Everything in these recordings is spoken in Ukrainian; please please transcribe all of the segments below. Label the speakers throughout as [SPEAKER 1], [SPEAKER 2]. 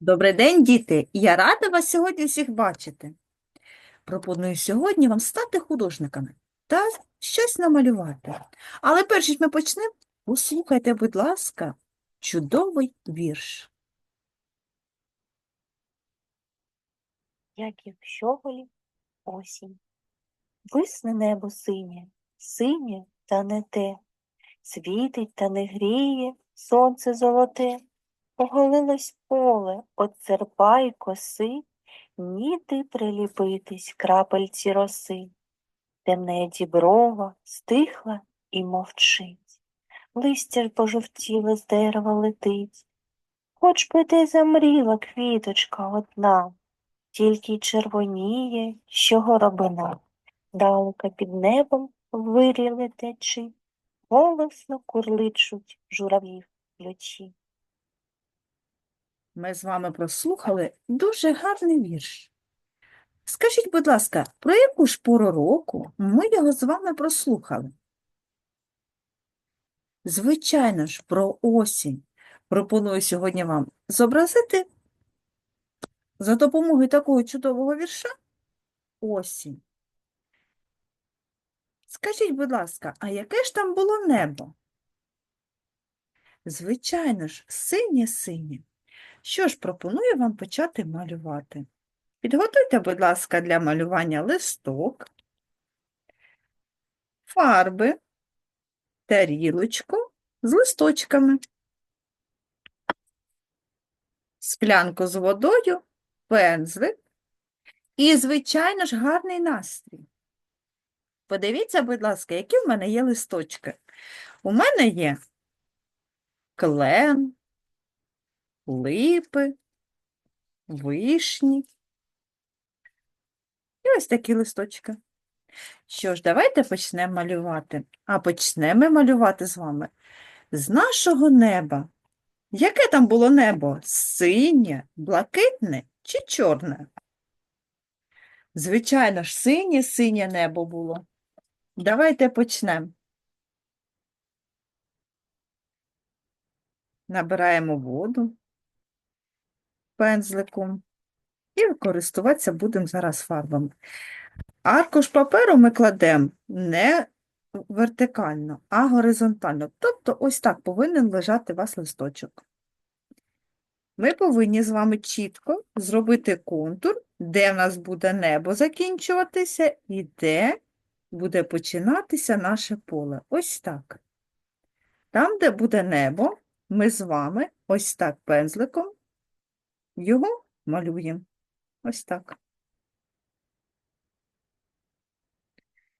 [SPEAKER 1] Добрий день, діти! Я рада вас сьогодні всіх бачити. Пропоную сьогодні вам стати художниками та щось намалювати. Але перш ніж ми почнемо, послухайте, будь ласка, чудовий вірш.
[SPEAKER 2] як і в щоголі осінь. Висне небо синє, синє та не те, світить та не гріє сонце золоте, оголилось поле от серпа й коси, ніти приліпитись крапельці роси. Темне діброва стихла і мовчить, листя пожовтіле з дерева летить. Хоч би де замріла квіточка одна, тільки й червоніє, що горобина. Далека під небом вирі летячи, голосно курличуть журавлів ключі.
[SPEAKER 1] Ми з вами прослухали дуже гарний вірш. Скажіть, будь ласка, про яку ж пору року ми його з вами прослухали? Звичайно ж, про осінь. Пропоную сьогодні вам зобразити за допомогою такого чудового вірша осінь. Скажіть, будь ласка, а яке ж там було небо? Звичайно ж, синє-синє. Що ж, пропоную вам почати малювати. Підготуйте, будь ласка, для малювання листок, фарби, тарілочку з листочками, склянку з водою, пензлик і, звичайно ж, гарний настрій. Подивіться, будь ласка, які в мене є листочки. У мене є клен, липи, вишні. І ось такі листочки. Що ж, давайте почнемо малювати. А почнемо малювати з вами з нашого неба. Яке там було небо? Синє, блакитне чи чорне? Звичайно ж, синє-синє небо було. Давайте почнемо. Набираємо воду пензликом і користуватися будемо зараз фарбами. Аркуш паперу ми кладемо не вертикально, а горизонтально. Тобто ось так повинен лежати у вас листочок. Ми повинні з вами чітко зробити контур, де в нас буде небо закінчуватися і де буде починатися наше поле. Ось так. Там, де буде небо, ми з вами ось так пензликом його малюємо. Ось так.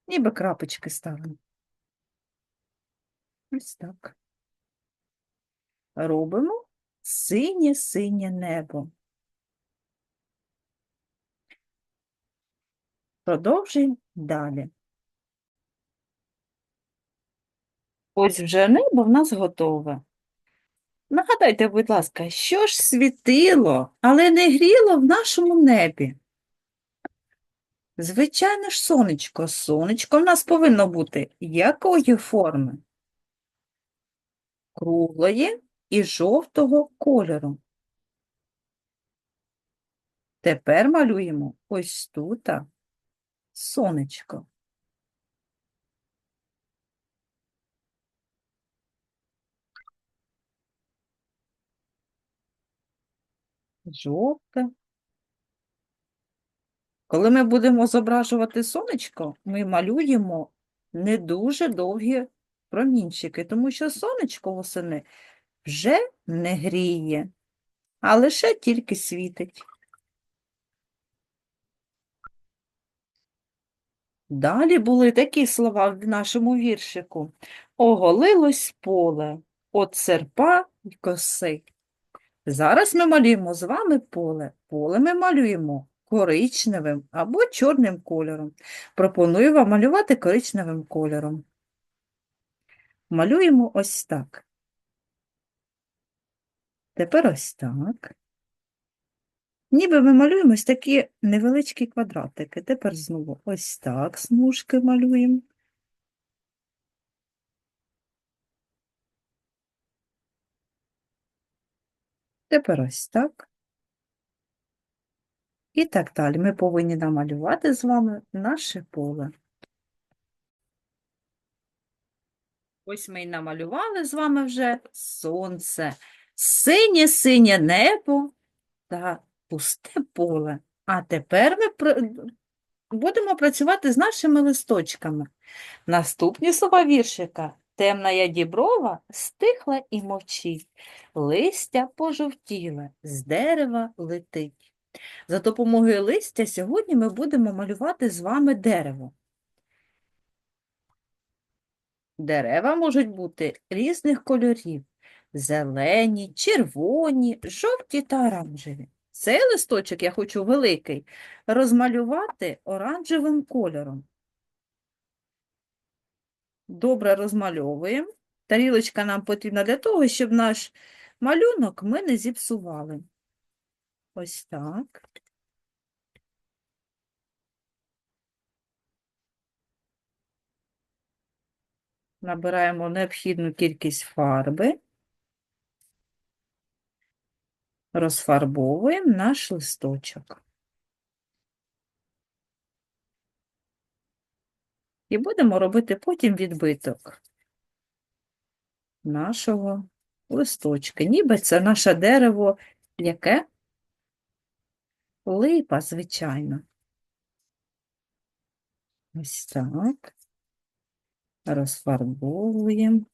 [SPEAKER 1] Ніби крапочки ставимо. Ось так. Робимо синє-синє небо. Продовжуємо далі. Ось вже небо в нас готове. Нагадайте, будь ласка, що ж світило, але не гріло в нашому небі? Звичайно ж, сонечко. Сонечко в нас повинно бути якої форми? Круглої і жовтого кольору. Тепер малюємо ось тут сонечко. Жовте. Коли ми будемо зображувати сонечко, ми малюємо не дуже довгі промінчики, тому що сонечко восени вже не гріє, а лише тільки світить. Далі були такі слова в нашому віршику. Оголилось поле от серпа й коси. Зараз ми малюємо з вами поле. Поле ми малюємо коричневим або чорним кольором. Пропоную вам малювати коричневим кольором. Малюємо ось так. Тепер ось так. Ніби ми малюємо ось такі невеличкі квадратики. Тепер знову ось так смужки малюємо. Тепер ось так. і так далі. Ми повинні намалювати з вами наше поле. Ось ми і намалювали з вами вже сонце, синє-синє небо та пусте поле. А тепер ми будемо працювати з нашими листочками. Наступні слова віршика. Темна діброва стихла і мовчить, листя пожовтіле, з дерева летить. За допомогою листя сьогодні ми будемо малювати з вами дерево. Дерева можуть бути різних кольорів: зелені, червоні, жовті та оранжеві. Цей листочок я хочу великий розмалювати оранжевим кольором. Добре розмальовуємо. Тарілочка нам потрібна для того, щоб наш малюнок ми не зіпсували. Ось так. Набираємо необхідну кількість фарби. Розфарбовуємо наш листочок. І будемо робити потім відбиток нашого листочка. Ніби це наше дерево, яке липа, звичайно. Ось так. Розфарбовуємо.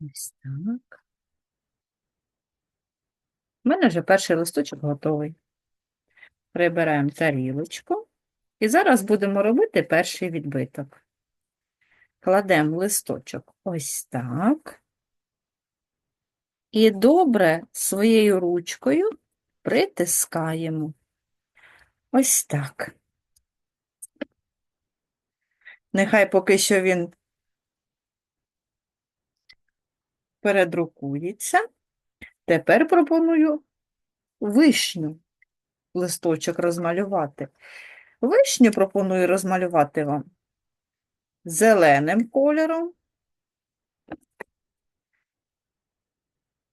[SPEAKER 1] Ось так. У мене вже перший листочок готовий. Прибираємо тарілочку. І зараз будемо робити перший відбиток. Кладемо листочок ось так. І добре своєю ручкою притискаємо. Ось так. Нехай поки що він передрукується. Тепер пропоную вишню листочок розмалювати. Вишню пропоную розмалювати вам зеленим кольором.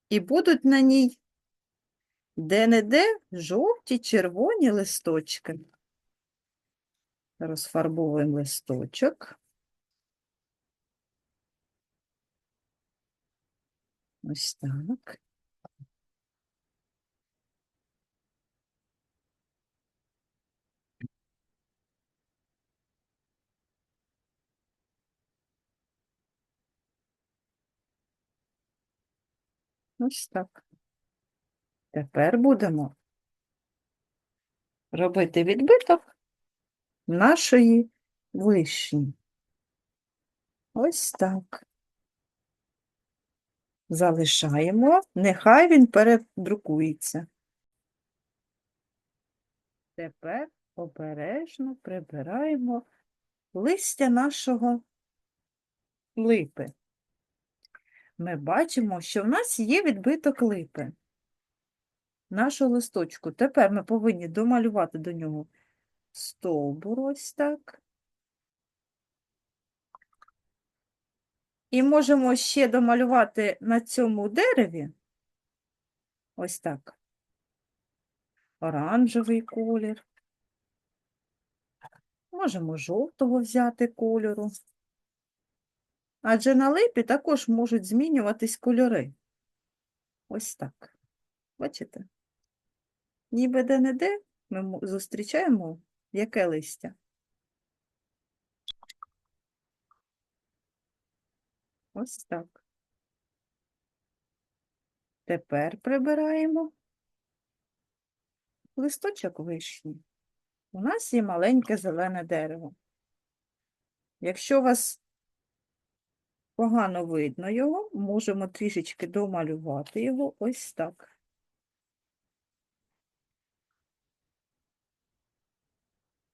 [SPEAKER 1] І будуть на ній де-не-де жовті, червоні листочки. Розфарбовуємо листочок. Ось так. Ось так. Тепер будемо робити відбиток нашої вишні. Ось так. Залишаємо, нехай він передрукується. Тепер обережно прибираємо листя нашого липи. Ми бачимо, що в нас є відбиток липи нашого листочку. Тепер ми повинні домалювати до нього стовбур ось так. І можемо ще домалювати на цьому дереві ось так. Оранжевий колір. Можемо жовтого взяти кольору. Адже на липі також можуть змінюватись кольори. Ось так. Бачите? Ніби де-не-де ми зустрічаємо яке листя. Ось так. Тепер прибираємо листочок вишні. У нас є маленьке зелене дерево. Якщо у вас погано видно його, можемо трішечки домалювати його ось так.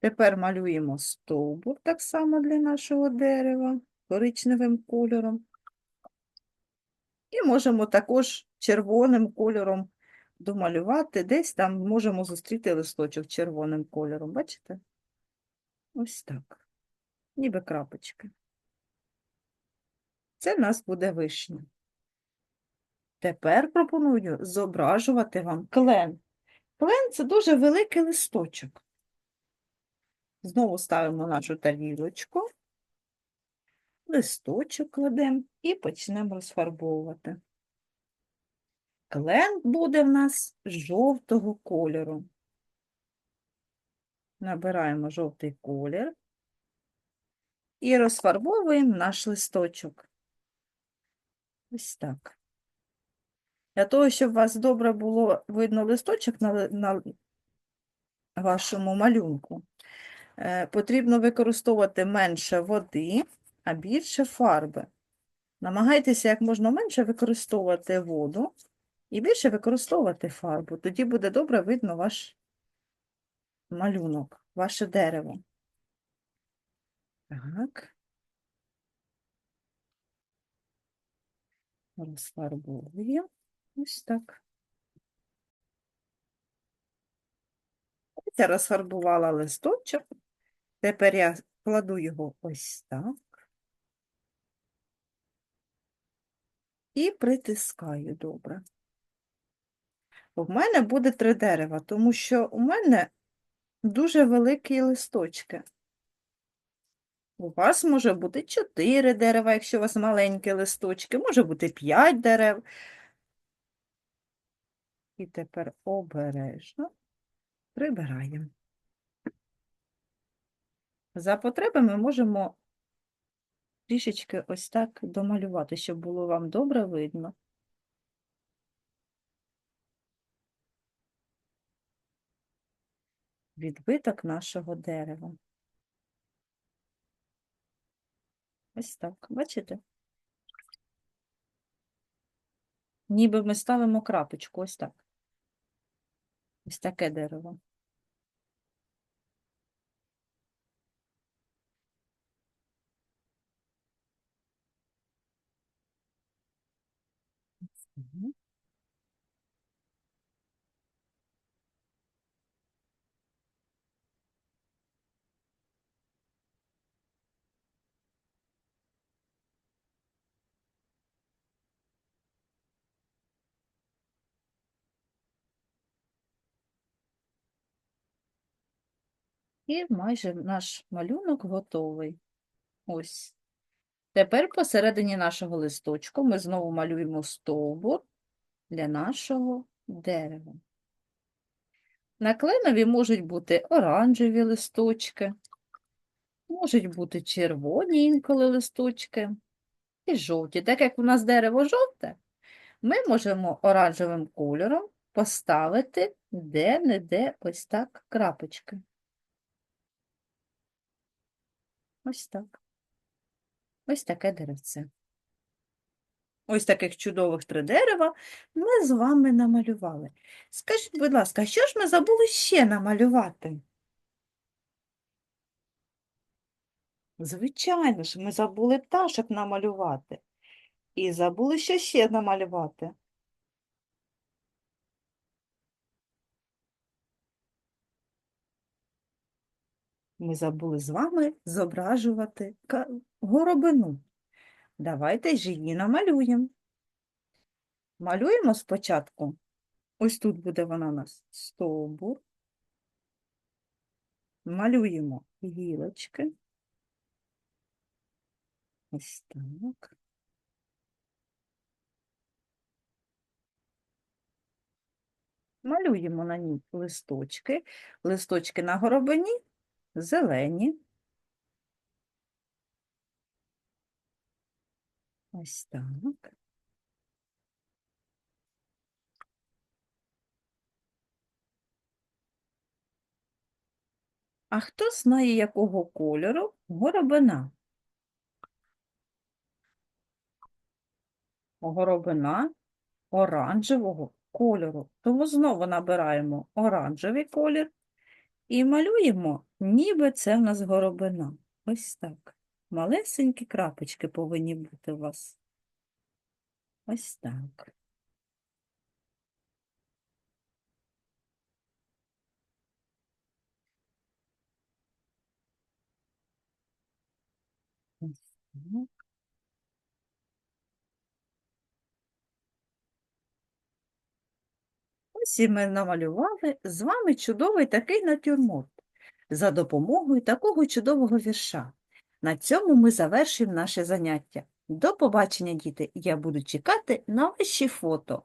[SPEAKER 1] Тепер малюємо стовбур так само для нашого дерева коричневим кольором. І можемо також червоним кольором домалювати. Десь там можемо зустріти листочок червоним кольором. Бачите? Ось так. Ніби крапочки. Це в нас буде вишня. Тепер пропоную зображувати вам клен. Клен це дуже великий листочок. Знову ставимо нашу тарілочку, листочок кладемо і почнемо розфарбовувати. Клен буде в нас жовтого кольору. Набираємо жовтий колір і розфарбовуємо наш листочок. Ось так. Для того, щоб у вас добре було видно листочок на, на вашому малюнку, е, потрібно використовувати менше води, а більше фарби. Намагайтеся як можна менше використовувати воду і більше використовувати фарбу. Тоді буде добре видно ваш малюнок, ваше дерево. Так. Розфарбовуємо. Ось так. Я розфарбувала листочок. Тепер я кладу його ось так. І притискаю добре. У мене буде три дерева, тому що у мене дуже великі листочки. У вас може бути чотири дерева, якщо у вас маленькі листочки, може бути п'ять дерев. І тепер обережно прибираємо. За потреби ми можемо трішечки ось так домалювати, щоб було вам добре видно. Відбиток нашого дерева. Ось так, бачите? Ніби ми ставимо крапочку, ось так. Ось таке дерево. І майже наш малюнок готовий. Ось. Тепер посередині нашого листочку ми знову малюємо стовбур для нашого дерева. На кленові можуть бути оранжеві листочки, можуть бути червоні інколи листочки і жовті. Так як у нас дерево жовте, ми можемо оранжевим кольором поставити де-не-де ось так крапочки. Ось так. Ось таке деревце. Ось таких чудових три дерева ми з вами намалювали. Скажіть, будь ласка, що ж ми забули ще намалювати? Звичайно ж, ми забули пташок намалювати. І забули, що ще намалювати. Ми забули з вами зображувати горобину. Давайте ж її намалюємо. Малюємо спочатку. Ось тут буде вона у нас стовбур. Малюємо гілочки. Ось так. Малюємо на ній листочки. Листочки на горобині зелені. Ось так. А хто знає, якого кольору горобина? Горобина оранжевого кольору. Тому знову набираємо оранжевий колір і малюємо, ніби це в нас горобина. Ось так. Малесенькі крапочки повинні бути у вас. Ось так. Ось і ми намалювали з вами чудовий такий натюрморт за допомогою такого чудового вірша. На цьому ми завершимо наше заняття. До побачення, діти! Я буду чекати на ваші фото.